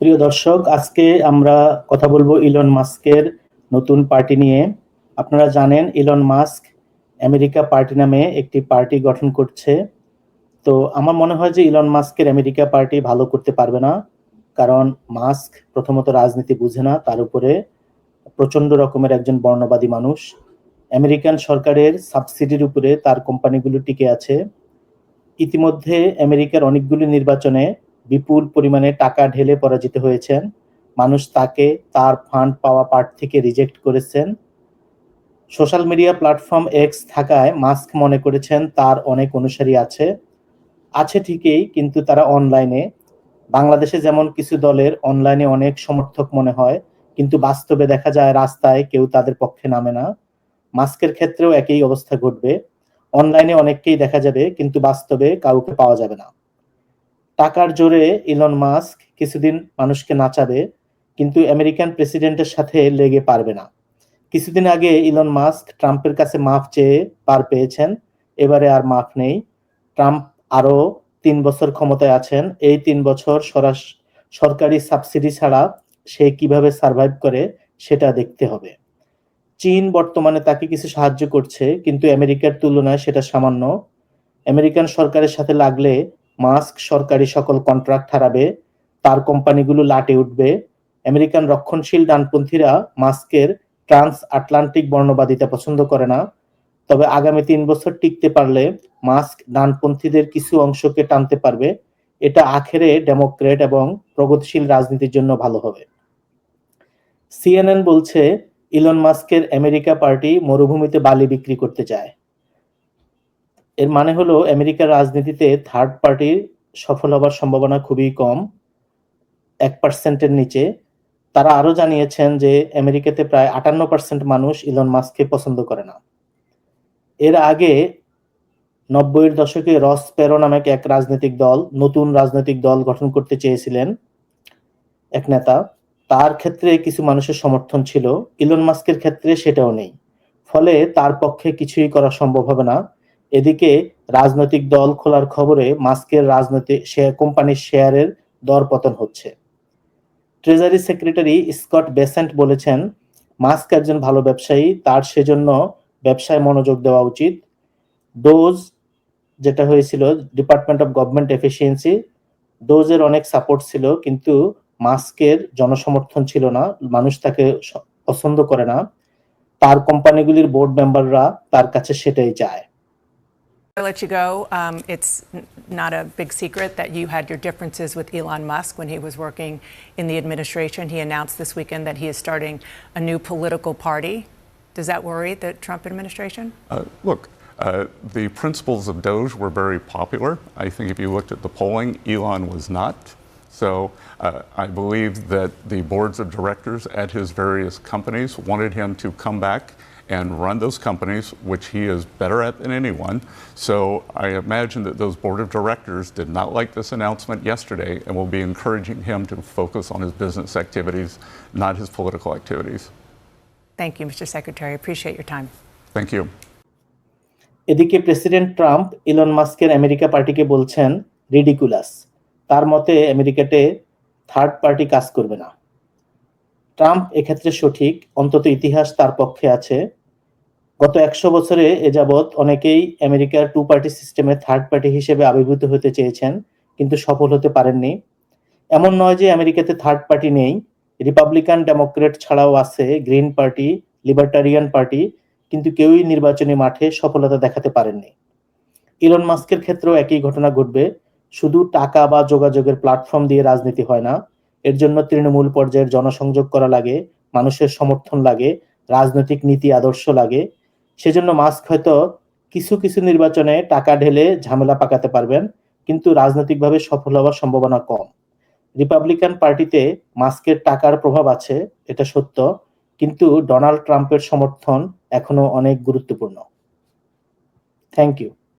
প্রিয় দর্শক, আজকে আমরা কথা বলব ইলন মাস্কের নতুন পার্টি নিয়ে। আপনারা জানেন ইলন মাস্ক আমেরিকা পার্টি নামে একটি পার্টি গঠন করছে। তো আমার মনে হয় যে ইলন মাস্কের আমেরিকা পার্টি ভালো করতে পারবে না, কারণ মাস্ক প্রথমত রাজনীতি বুঝে না, তার উপরে প্রচণ্ড রকমের একজন বর্ণবাদী মানুষ। আমেরিকান সরকারের সাবসিডির উপরে তার কোম্পানিগুলো টিকে আছে। ইতিমধ্যে আমেরিকার অনেকগুলি নির্বাচনে বিপুল পরিমাণে টাকা ঢেলে পরাজিত হয়েছেন। মানুষ তাকে তার ফান্ড পাওয়া পার্ট থেকে রিজেক্ট করেছেন। সোশ্যাল মিডিয়া প্ল্যাটফর্ম এক্স থাকায় মাস্ক মনে করেছেন, তার অনেক অনুসারী আছে। আছে ঠিকই, কিন্তু তারা অনলাইনে বাংলাদেশে যেমন কিছু দলের অনলাইনে অনেক সমর্থক মনে হয়, কিন্তু বাস্তবে দেখা যায় রাস্তায় কেউ তাদের পক্ষে নামে না। মাস্কের ক্ষেত্রেও একই অবস্থা ঘটবে। অনলাইনে অনেককেই দেখা যাবে, কিন্তু বাস্তবে কাউকে পাওয়া যাবে না। টাকার জোরে ইলন মাস্ক কিছুদিন মানুষকে নাচাবে, কিন্তু আমেরিকান প্রেসিডেন্টের সাথে লেগে পারবে না। কিছুদিন আগে ইলন মাস্ক ট্রাম্পের কাছে মাফ চেয়ে পার পেয়েছেন, এবারে আর মাফ নেই। ট্রাম্প আরও তিন বছর ক্ষমতায় আছেন, এই তিন বছর সরাস, সরকারি সাবসিডি ছাড়া সে কীভাবে সার্ভাইভ করে সেটা দেখতে হবে। চীন বর্তমানে তাকে কিছু সাহায্য করছে, কিন্তু আমেরিকার তুলনায় সেটা সামান্য। আমেরিকান সরকারের সাথে লাগলে মাস্ক সরকারি সকল কন্ট্রাক্ট হারাবে, তার কোম্পানিগুলো লাটে উঠবে। আমেরিকান রক্ষণশীল ডানপন্থীরা মাস্কের ট্রান্স আটলান্টিক বর্ণবাদিতা পছন্দ করে না। তবে আগামী তিন বছর টিকতে পারলে মাস্ক ডানপন্থীদের কিছু অংশকে টানতে পারবে। এটা আখেরে ডেমোক্রেট এবং প্রগতিশীল রাজনীতির জন্য ভালো হবে। সিএনএন বলছে, ইলন মাস্কের আমেরিকা পার্টি মরুভূমিতে বালি বিক্রি করতে চায়। এর মানে হলো আমেরিকার রাজনীতিতে থার্ড পার্টির সফল হবার সম্ভাবনা খুবই কম, এক পার্সেন্টের নিচে। তারা আরও জানিয়েছেন যে আমেরিকাতে প্রায় আটান্ন পার্সেন্ট মানুষ ইলন মাস্ককে পছন্দ করে না। এর আগে নব্বইয়ের দশকে রস পেরো নামক এক রাজনৈতিক দল, নতুন রাজনৈতিক দল গঠন করতে চেয়েছিলেন এক নেতা। তার ক্ষেত্রে কিছু মানুষের সমর্থন ছিল ইলন মাস্কের ক্ষেত্রে সেটাও নেই। ফলে তার পক্ষে কিছুই করা সম্ভব হবে না। এদিকে রাজনৈতিক দল খোলার খবরে মাস্কের রাজনৈতিক কোম্পানির শেয়ারের দর পতন হচ্ছে। ট্রেজারি সেক্রেটারি স্কট বেসেন্ট বলেছেন, মাস্ক একজন ভালো ব্যবসায়ী, তার সেজন্য ব্যবসায় মনোযোগ দেওয়া উচিত। ডোজ, যেটা হয়েছিল ডিপার্টমেন্ট অফ গভর্নমেন্ট এফিসিয়েন্সি ডোজের অনেক সাপোর্ট ছিল, কিন্তু মাস্কের জনসমর্থন ছিল না, মানুষ তাকে পছন্দ করে না। তার কোম্পানিগুলির বোর্ড মেম্বাররা তার কাছে সেটাই চায়। I'll let you go. Um, it's not a big secret that you had your differences with Elon Musk when he was working in the administration. He announced this weekend that he is starting a new political party. Does that worry the Trump administration? Uh, look, uh, the principles of Doge were very popular. I think if you looked at the polling, Elon was not. So uh, I believe that the boards of directors at his various companies wanted him to come back and run those companies, which he is better at than anyone. So I imagine that those board of directors did not like this announcement yesterday and will be encouraging him to focus on his business activities, not his political activities. Thank you, Mr. Secretary. Appreciate your time. Thank you. এদিকে president Trump Elon মাস্কের America পার্টিকে বলছেন ridiculous তার মতে আমেরিকাতে third party কাজ করবে না ট্রাম্প এক্ষেত্রে সঠিক অন্তত ইতিহাস তার পক্ষে আছে গত একশো বছরে এ যাবৎ অনেকেই আমেরিকার টু পার্টি সিস্টেমে থার্ড পার্টি হিসেবে আবির্ভূত হতে চেয়েছেন, কিন্তু সফল হতে পারেননি। এমন নয় যে আমেরিকাতে থার্ড পার্টি নেই। রিপাবলিকান ডেমোক্রেট ছাড়াও আছে গ্রিন পার্টি লিবার্টারিয়ান পার্টি কিন্তু কেউই নির্বাচনী মাঠে সফলতা দেখাতে পারেননি। ইলন মাস্কের ক্ষেত্রেও একই ঘটনা ঘটবে। শুধু টাকা বা যোগাযোগের প্ল্যাটফর্ম দিয়ে রাজনীতি হয় না, এর জন্য তৃণমূল পর্যায়ের জনসংযোগ করা লাগে, মানুষের সমর্থন লাগে, রাজনৈতিক নীতি আদর্শ লাগে সেজন্য মাস্ক হয়তো কিছু কিছু নির্বাচনে টাকা ঢেলে ঝামেলা পাকাতে পারবেন, কিন্তু রাজনৈতিকভাবে সফল হওয়ার সম্ভাবনা কম। রিপাবলিকান পার্টিতে মাস্কের টাকার প্রভাব আছে, এটা সত্য, কিন্তু ডোনাল্ড ট্রাম্পের সমর্থন এখনও অনেক গুরুত্বপূর্ণ। Thank you